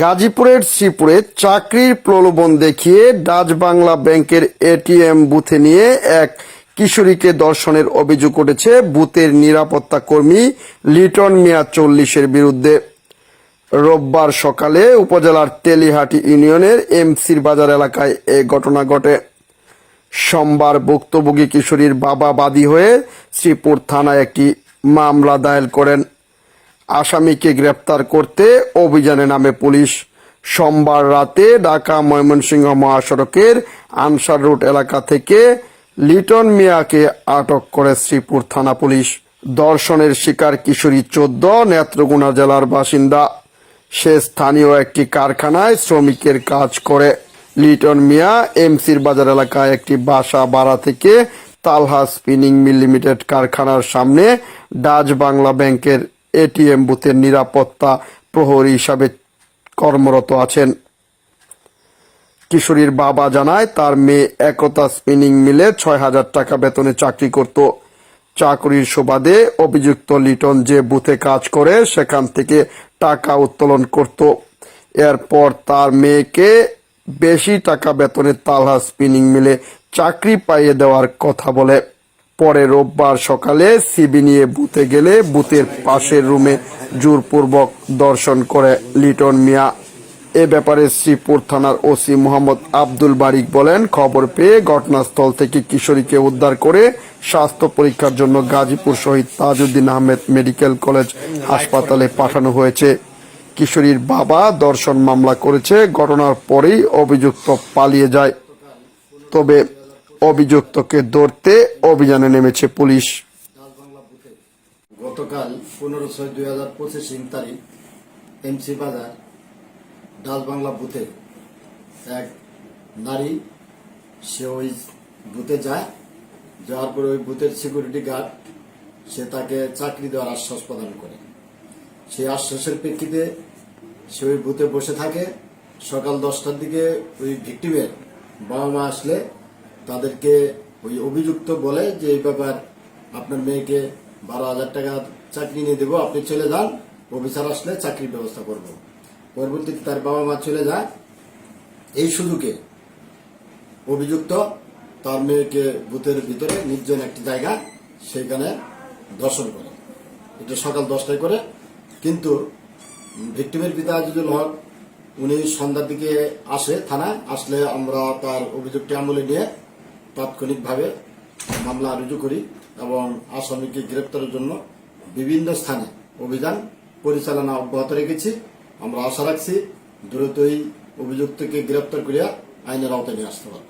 গাজীপুরের শ্রীপুরে চাকরির প্রলোভন দেখিয়ে ডাচ বাংলা ব্যাংকের এটিএম বুথে নিয়ে এক কিশোরীকে দর্শনের অভিযোগ উঠেছে বুথের নিরাপত্তা কর্মী লিটন মিয়া চল্লিশের বিরুদ্ধে। রোববার সকালে উপজেলার তেলিহাটি ইউনিয়নের এমসির বাজার এলাকায় এ ঘটনা ঘটে। সোমবার ভুক্তভোগী কিশোরীর বাবা বাদী হয়ে শ্রীপুর থানায় একটি মামলা দায়ের করেন। আসামিকে গ্রেপ্তার করতে অভিযানে নামে পুলিশ সোমবার রাতে ঢাকা ময়মনসিংহ মহাসড়কের আনসার রোড এলাকা থেকে লিটন মিয়াকে আটক করে শ্রীপুর থানা পুলিশ। দর্শনের শিকার কিশোরী চোদ্দ, নেত্রকোনা জেলার বাসিন্দা। সে স্থানীয় একটি কারখানায় শ্রমিকের কাজ করে। লিটন মিয়া এমসির বাজার এলাকায় একটি বাসা ভাড়া থেকে তালহা স্পিনিং মিল লিমিটেড কারখানার সামনে ডাচ বাংলা ব্যাংকের এটিএম বুথের নিরাপত্তা প্রহরী হিসাবে কর্মরত আছেন। কিশোরীর বাবা জানায়, তার মেয়ে একতা স্পিনিং মিলে ছয় হাজার টাকা বেতনে চাকরি করত। চাকরির সুবাদে অভিযুক্ত লিটন যে বুথে কাজ করে, সেখান থেকে টাকা উত্তোলন করত। এরপর তার মেয়েকে বেশি টাকা বেতনে তালহা স্পিনিং মিলে চাকরি পাইয়ে দেওয়ার কথা বলে। পরে রোববার সকালে সিবি নিয়ে বুথে গেলে বুথের পাশের রুমে জোরপূর্বক দর্শন করে লিটন মিয়া। এ ব্যাপারে শ্রীপুর থানার ওসি মোহাম্মদ আব্দুল বারিক বলেন, খবর পেয়ে ঘটনাস্থল থেকে কিশোরীকে উদ্ধার করে স্বাস্থ্য পরীক্ষার জন্য গাজীপুর শহীদ তাজউদ্দিন আহমেদ মেডিকেল কলেজ হাসপাতালে পাঠানো হয়েছে। কিশোরীর বাবা দর্শন মামলা করেছে, ঘটনার পরেই অভিযুক্ত পালিয়ে যায়। তবে অভিযুক্তকে ধরতে অভিযানে নেমেছে পুলিশ। গতকাল পনেরো ছয় দুই হাজার পঁচিশ তারিখ এমসি বাজার ডাচ বাংলা বুথে এক নারী, সে ওই বুথে যায়, যাওয়ার পরে ওই বুথের সিকিউরিটি গার্ড সে তাকে চাকরি দেওয়ার আশ্বাস প্রদান করে। সেই আশ্বাসের প্রেক্ষিতে সে ওই বুথে বসে থাকে। সকাল দশটার দিকে ওই ভিক্টিমের বাবা মা আসলে তাদেরকে ওই অভিযুক্ত বলে যে, এই ব্যাপার আপনার মেয়েকে বারো হাজার টাকা চাকরি নিয়ে দেবো, আপনি চলে যান, অফিসার আসলে চাকরির ব্যবস্থা করব। পরবর্তীতে তার বাবা মা চলে যায়। এই সুযোগে অভিযুক্ত তার মেয়েকে বুথের ভিতরে নির্জন একটি জায়গা সেখানে দর্শন করে। এটা সকাল দশটায় করে। কিন্তু ভিক্টিমের পিতা আজিজুল হক, উনি সন্ধ্যার দিকে আসে থানায়। আসলে আমরা তার অভিযোগটি আমলে নিয়ে তাৎক্ষণিকভাবে মামলা রুজু করি এবং আসামিকে গ্রেপ্তারের জন্য বিভিন্ন স্থানে অভিযান পরিচালনা অব্যাহত রেখেছি। আমরা আশা রাখছি দ্রুতই অভিযুক্তকে গ্রেপ্তার করিয়া আইনের আওতায় নিয়ে আসতে পারব।